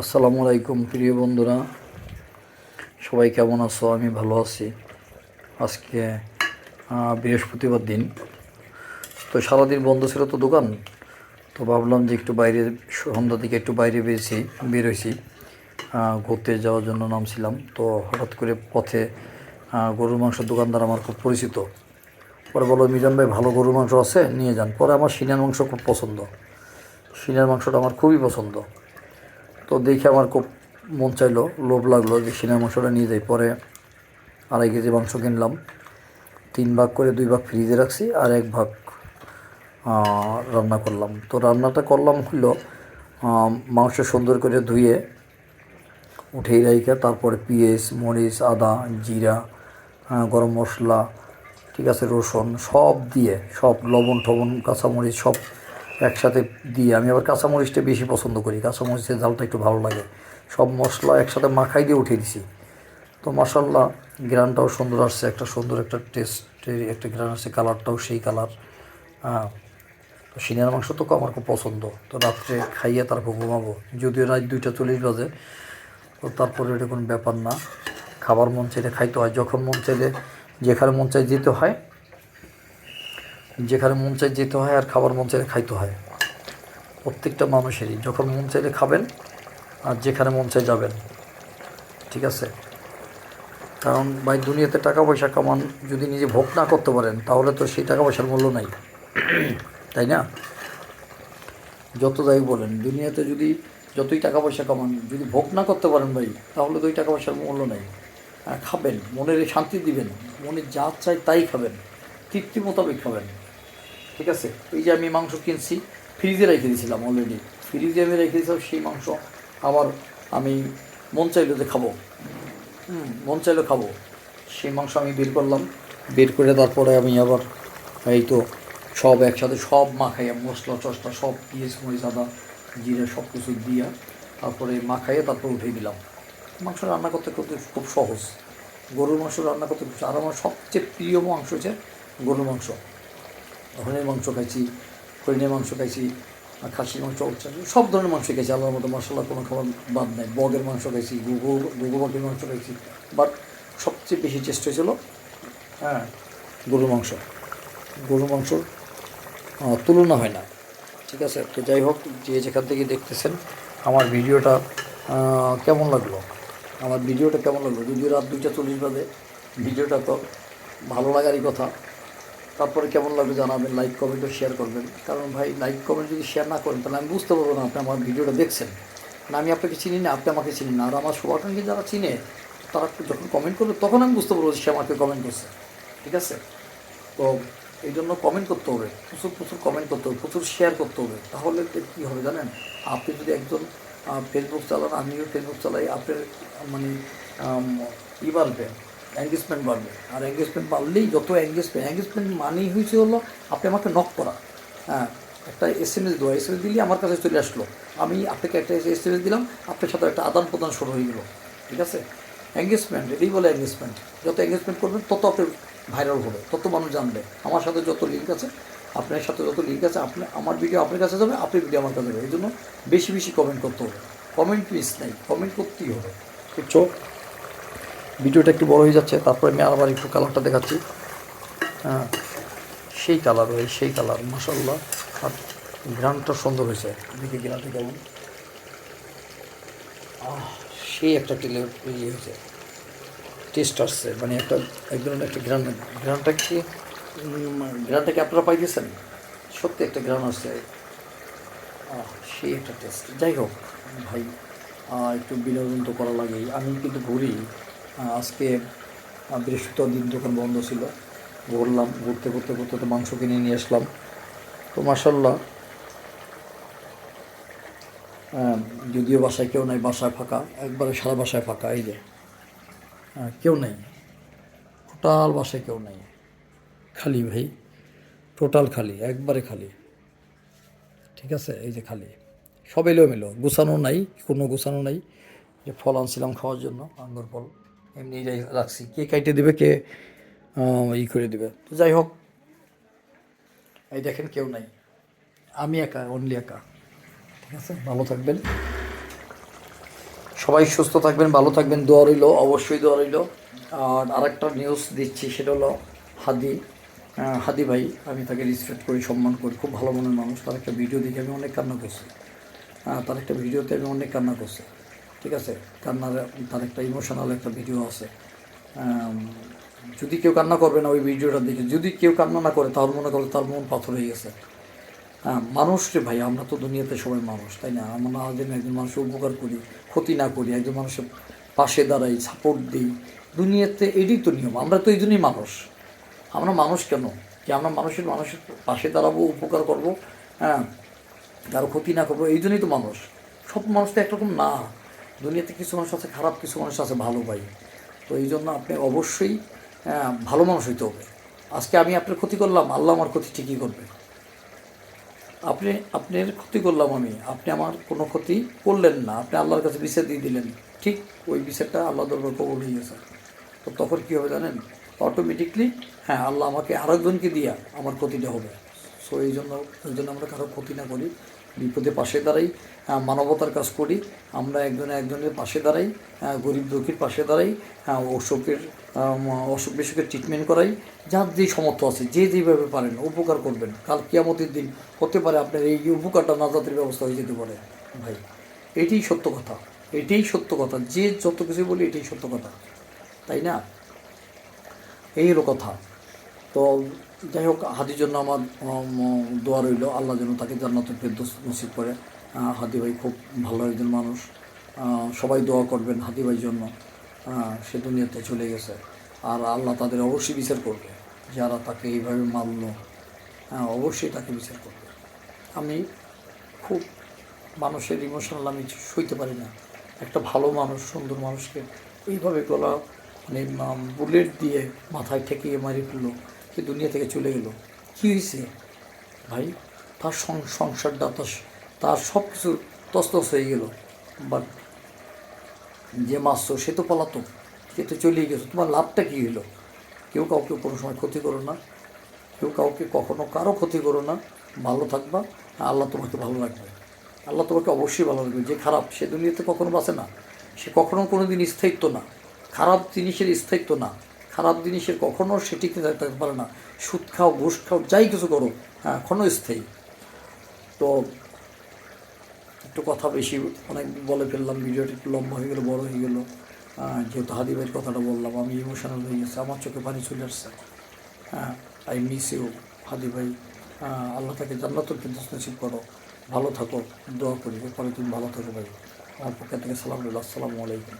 আসসালামু আলাইকুম, প্রিয় বন্ধুরা। সবাই কেমন আছো? আমি ভালো আছি। আজকে বৃহস্পতিবার দিন। তো সারাদিন বন্ধ ছিল তো দোকান। তো ভাবলাম যে একটু বাইরে, সন্ধ্যা থেকে একটু বাইরে বেরিয়েছি বেরোইছি ঘুরতে যাওয়ার জন্য নামছিলাম। তো হঠাৎ করে পথে গরুর মাংসের দোকানদার আমার খুব পরিচিত। পরে বলো মিজান ভাই, ভালো গরুর মাংস আছে, নিয়ে যান। পরে আমার সিনার মাংস খুব পছন্দ। সিনার মাংসটা আমার খুবই পছন্দ। দেখে আমার খুব মন চাইলো, লোভ লাগল যে সিনার মাংসটা নিয়ে যাই। পরে আড়াই কেজি মাংস কিনলাম। তিন ভাগ করে দুই ভাগ ফ্রিজে রাখছি আর এক ভাগ রান্না করলাম। তো রান্নাটা করলাম হলো মাংস সুন্দর করে ধুয়ে, উঠেই রাইখে, তারপরে পেঁয়াজ, মরিচ, আদা, জিরা গরম মশলা, ঠিক আছে, রসুন সব দিয়ে, সব লবণ টবণ কাঁচামরিচ সব একসাথে দিয়ে, আমি আবার কাঁচামরিচটা বেশি পছন্দ করি। কাঁচামরিচের ঝালটা একটু ভালো লাগে। সব মশলা একসাথে মাখাই দিয়ে উঠিয়ে দিছি। তো মশাল্লা গ্রানটাও সুন্দর আসছে। একটা সুন্দর একটা টেস্টের একটা গ্রান আসছে, কালারটাও সেই কালার। হ্যাঁ তো সিনিয়ার মাংস তো আমার খুব পছন্দ। তো রাত্রে খাইয়ে তারপর ঘুমাবো। যদিও রাত দুইটা চল্লিশ বাজে, তো তারপরে এটা কোনো ব্যাপার না। খাবার মন চাইলে খাইতে হয়। যখন মন চাইলে, যেখানে মন চাই যেতে হয় যেখানে মন চাই যেতে হয় আর খাবার মন চাইলে খাইতে হয়। প্রত্যেকটা মানুষেরই। যখন মন চাইলে খাবেন আর যেখানে মন চাই যাবেন। ঠিক আছে? কারণ ভাই, দুনিয়াতে টাকা পয়সা কামান যদি নিজে ভোগ না করতে পারেন, তাহলে তো সেই টাকা পয়সার মূল্য নাই। তাই না? যত যাই বলেন, দুনিয়াতে যদি যতই টাকা পয়সা কামান, যদি ভোগ না করতে পারেন ভাই, তাহলে তো ওই টাকা পয়সার মূল্য নাই। খাবেন, মনের শান্তি দিবেন মনে যা চাই তাই খাবেন, তৃপ্তি মোতাবেক খাবেন। ঠিক আছে? এই যে আমি মাংস কিনছি ফ্রিজে রেখে দিয়েছিলাম অলরেডি ফ্রিজে আমি রেখে দিয়েছিলাম সেই মাংস আবার আমি মন চাইলো যে খাব। হুম, মন চাইলো খাব। সেই মাংস আমি বের করলাম। বের করে তারপরে আমি আবার এই তো সব একসাথে সব মাখাইয়া মশলা টসলা সব পিঁয়াজ মরিচ আদা জিরে সব কিছু দিয়া তারপরে মাখাইয়ে তারপর উঠিয়ে দিলাম। মাংস রান্না করতে করতে খুব সহজ। গরুর মাংস রান্না করতে আর আমার সবচেয়ে প্রিয় মাংস হচ্ছে গরুর মাংস। হরিণের মাংস খাইছি, হরিণের মাংস খাইছি খাসির মাংস সব ধরনের মাংস খাইছি, আল্লাহর মতো মশলা কোনো খাবার বাদ নাই। বগের মাংস খাইছি গুগু গুগু পাখির মাংস খাইছি বাট সবচেয়ে বেশি টেস্ট হয়েছিল হ্যাঁ গরুর মাংস। গরুর মাংস তুলনা হয় না, ঠিক আছে? তো যাই হোক, যে যেখান থেকে দেখতেছেন, আমার ভিডিওটা কেমন লাগল? আমার ভিডিওটা কেমন লাগল? যদিও রাত দুইটা চল্লিশ বাজে, ভিডিওটা তো ভালো লাগারই কথা তারপরে কেমন লাগবে জানাবেন লাইক কমেন্ট ও শেয়ার করবেন। কারণ ভাই লাইক কমেন্ট যদি শেয়ার না করেন, তাহলে আমি বুঝতে পারব না আপনি আমার ভিডিওটা দেখছেন। না আমি আপনাকে চিনি না, আপনি আমাকে চিনি না। আর আমার শুভাকাঙ্ক্ষী যারা চিনে, তারা যখন কমেন্ট করবে, তখন আমি বুঝতে পারব সে আমাকে কমেন্ট করছে। ঠিক আছে? তো এই জন্য কমেন্ট করতে হবে। প্রচুর প্রচুর কমেন্ট করতে হবে, প্রচুর শেয়ার করতে হবে। তাহলে কী হবে জানেন? আপনি যদি একজন ফেসবুক চালান, আমিও ফেসবুক চালাই, আপনার মানে ই বাড়বে। এঙ্গেজমেন্ট বাড়বে। আর এঙ্গেজমেন্ট বাড়লেই যত এঙ্গেজমেন্ট এঙ্গেজমেন্ট মানেই হয়েছে হলো, আপনি আমাকে নক করা। হ্যাঁ একটা এস এম এস দেওয়া। এস এম এস দিলে আমার কাছে চলে আসলো। আমি আপনাকে একটা এস এম এস দিলাম, আপনার সাথে একটা আদান প্রদান শুরু হয়ে গেলো। ঠিক আছে? এঙ্গেজমেন্ট এটাই বলে এঙ্গেজমেন্ট যত এঙ্গেজমেন্ট করবেন, তত আপনি ভাইরাল হবে, তত মানুষ জানবে। আমার সাথে যত লিঙ্ক আছে, আপনার সাথে যত লিঙ্ক আছে, আপনি আমার ভিডিও আপনার কাছে যাবে আপনি ভিডিও আমার কাছে যাবে। এই জন্য বেশি বেশি কমেন্ট করতে হবে। কমেন্ট মিস নাই কমেন্ট করতেই হবে। বুঝছ? ভিডিওটা একটু বড় হয়ে যাচ্ছে, তারপরে আমি আবার একটু কালারটা দেখাচ্ছি। হ্যাঁ সেই কালার ওই সেই কালার মাসাল্লাহ আর গ্রানটা সুন্দর হয়েছে, দেখি গ্রানটা কেমন সেই একটা টেলে ইয়ে হয়েছে টেস্ট আসছে মানে একটা, এক ধরনের একটা গ্রান গ্রানটা কি গ্রানটা কি আপনারা পাইতেছেন? সত্যি একটা গ্রান আসছে। সেই একটা টেস্ট যাই হোক, ভাই একটু বিনোদন তো করা লাগেই। আমি কিন্তু ঘুরি আজকে বৃহস্পতিবার দিন দোকান বন্ধ ছিল, ঘুরলাম, ঘুরতে ঘুরতে ঘুরতে তো মাংস কিনে নিয়ে আসলাম। তো মাসাল্লাহ যদিও বাসায় কেউ নাই, বাসায় ফাঁকা, একবারে সারা বাসায় ফাঁকা, এই যে কেউ নেই, টোটাল বাসায় কেউ নেই, খালি ভাই, টোটাল খালি, একবারে খালি, ঠিক আছে, এই যে খালি সব এলোমেলো গুছানো নাই, কোনো গুছানো নাই, যে ফল আনছিলাম খাওয়ার জন্য, আঙ্গুর ফল। এমনি যাই- রাখছি। কে কাইটে দেবে, কে ই করে দেবে। তো যাই হোক, এই দেখেন কেউ নাই। আমি একা অনলি একা। ঠিক আছে? ভালো থাকবেন। সবাই সুস্থ থাকবেন, ভালো থাকবেন। দোয়া রইল, অবশ্যই দোয়া রইল। আর আরেকটা নিউজ দিচ্ছি, সেটা হলো হাদি হাদি ভাই। আমি তাকে রেসপেক্ট করি, সম্মান করি। খুব ভালো মনের মানুষ। তার একটা ভিডিও দেখে আমি অনেক কান্না করছি। তার একটা ভিডিওতে আমি অনেক কান্না করছি। ঠিক আছে? কান্নার তার একটা ইমোশনাল একটা ভিডিও আছে। যদি কেউ কান্না করবে না ওই ভিডিওটা দেখে যদি কেউ কান্না না করে, তাহলে মনে করবে তার মন পাথর হয়ে গেছে। হ্যাঁ মানুষ রে ভাই, আমরা তো দুনিয়াতে সবাই মানুষ, তাই না? আমরা না দিন একজন মানুষের উপকার করি, ক্ষতি না করি, একজন মানুষের পাশে দাঁড়াই সাপোর্ট দিই, দুনিয়াতে এটাই তো নিয়ম, আমরা তো এই জন্যই মানুষ। আমরা মানুষ কেন? যে আমরা মানুষের মানুষের পাশে দাঁড়াবো, উপকার করব? হ্যাঁ কারও ক্ষতি না করব, এই জন্যই তো মানুষ। সব মানুষ তো একরকম না। দুনিয়াতে কিছু মানুষ আছে, খারাপ কিছু মানুষ আছে, ভালো ভাই। তো এই জন্য আপনি অবশ্যই ভালো মানুষ হইতে হবে। আজকে আমি আপনার ক্ষতি করলাম, আল্লাহ আমার ক্ষতি ঠিকই করবে। আপনি, আপনার ক্ষতি করলাম আমি, আপনি আমার কোনো ক্ষতি করলেন না, আপনি আল্লাহর কাছে বিচার দিয়ে দিলেন। ঠিক ওই বিচারটা আল্লাহ দরবার কবল হয়ে গেছে। তো তখন কী হবে জানেন? অটোমেটিকলি হ্যাঁ আল্লাহ আমাকে আরেকজনকে দিয়া আমার ক্ষতিটা হবে। সো এই জন্য এই জন্য আমরা কারও ক্ষতি না করি। বিপদে পাশে দাঁড়াই মানবতার কাজ করি, আমরা একজনে একজনের পাশে দাঁড়াই গরিব দুঃখীর পাশে দাঁড়াই অসুখের অসুখ বিসুখের ট্রিটমেন্ট করাই, যার যেই সমর্থ আছে, যে যেভাবে পারেন, উপকার করবেন। কাল কিয়ামতের দিন হতে পারে আপনার এই উপকারটা নাজাতের ব্যবস্থা হয়ে যেতে পারে, ভাই। এটাই সত্য কথা, এটাই সত্য কথা। যে যত কিছু বলি, এটাই সত্য কথা, তাই না? এই হলো কথা। তো যাই হোক, হাদির জন্য আমার দোয়া রইল। আল্লাহ যেন তাকে জান্নাতুল ফেরদৌস নসিব করে। হাদি ভাই খুব ভালো একজন মানুষ। সবাই দোয়া করবেন হাদি ভাইয়ের জন্য। সে দুনিয়াতে চলে গেছে। আর আল্লাহ তাদের অবশ্যই বিচার করবে, যারা তাকে এইভাবে মারল হ্যাঁ অবশ্যই তাকে বিচার করবে। আমি খুব মানুষের ইমোশনাল আমি সইতে পারি না। একটা ভালো মানুষ, সুন্দর মানুষকে এইভাবে গলা মানে বুলেট দিয়ে মাথায় ঠেকিয়ে মারি ফেলল। দুনিয়া থেকে চলে গেলো। কী হয়েছে ভাই, তার সংসারটা তার তার সব কিছু তস্তস হয়ে গেল। বাট যে মারছো সে তো পলাতক। সে তো চলেই গেছো। তোমার লাভটা কী হলো কেউ কাউকে কোনো সময় ক্ষতি করো না। কেউ কাউকে কখনো কারও ক্ষতি করো না। ভালো থাকবা। আল্লাহ তোমাকে ভালো রাখবে। আল্লাহ তোমাকে অবশ্যই ভালো রাখবে। যে খারাপ, সে দুনিয়াতে কখনো বাঁচে না। সে কখনো কোনো দিন স্থায়িত্ব না। খারাপ জিনিসের স্থায়িত্ব না। খারাপ জিনিসের কখনো সে টিকে থাকতে পারে না। সুদ খাও, ঘুষ খাও, যাই কিছু করো হ্যাঁ কোনো স্থায়ী। তো একটু কথা বেশি, অনেক বলে ফেললাম, ভিডিওটা একটু লম্বা হয়ে গেলো, বড় হয়ে গেলো। যেহেতু হাদিবের কথাটা বললাম, আমি ইমোশনাল হয়ে গেছে, আমার চোখে পানি চলে আসছে। হ্যাঁ আই মিস ইউ হাদি ভাই। আল্লাহ তাকে ফিরদৌস নসিব করো। ভালো থাকো, দোয়া করি পরে তুমি ভালো থাকো ভাই। আমার পক্ষ থেকে সালাম আসসালামু আলাইকুম।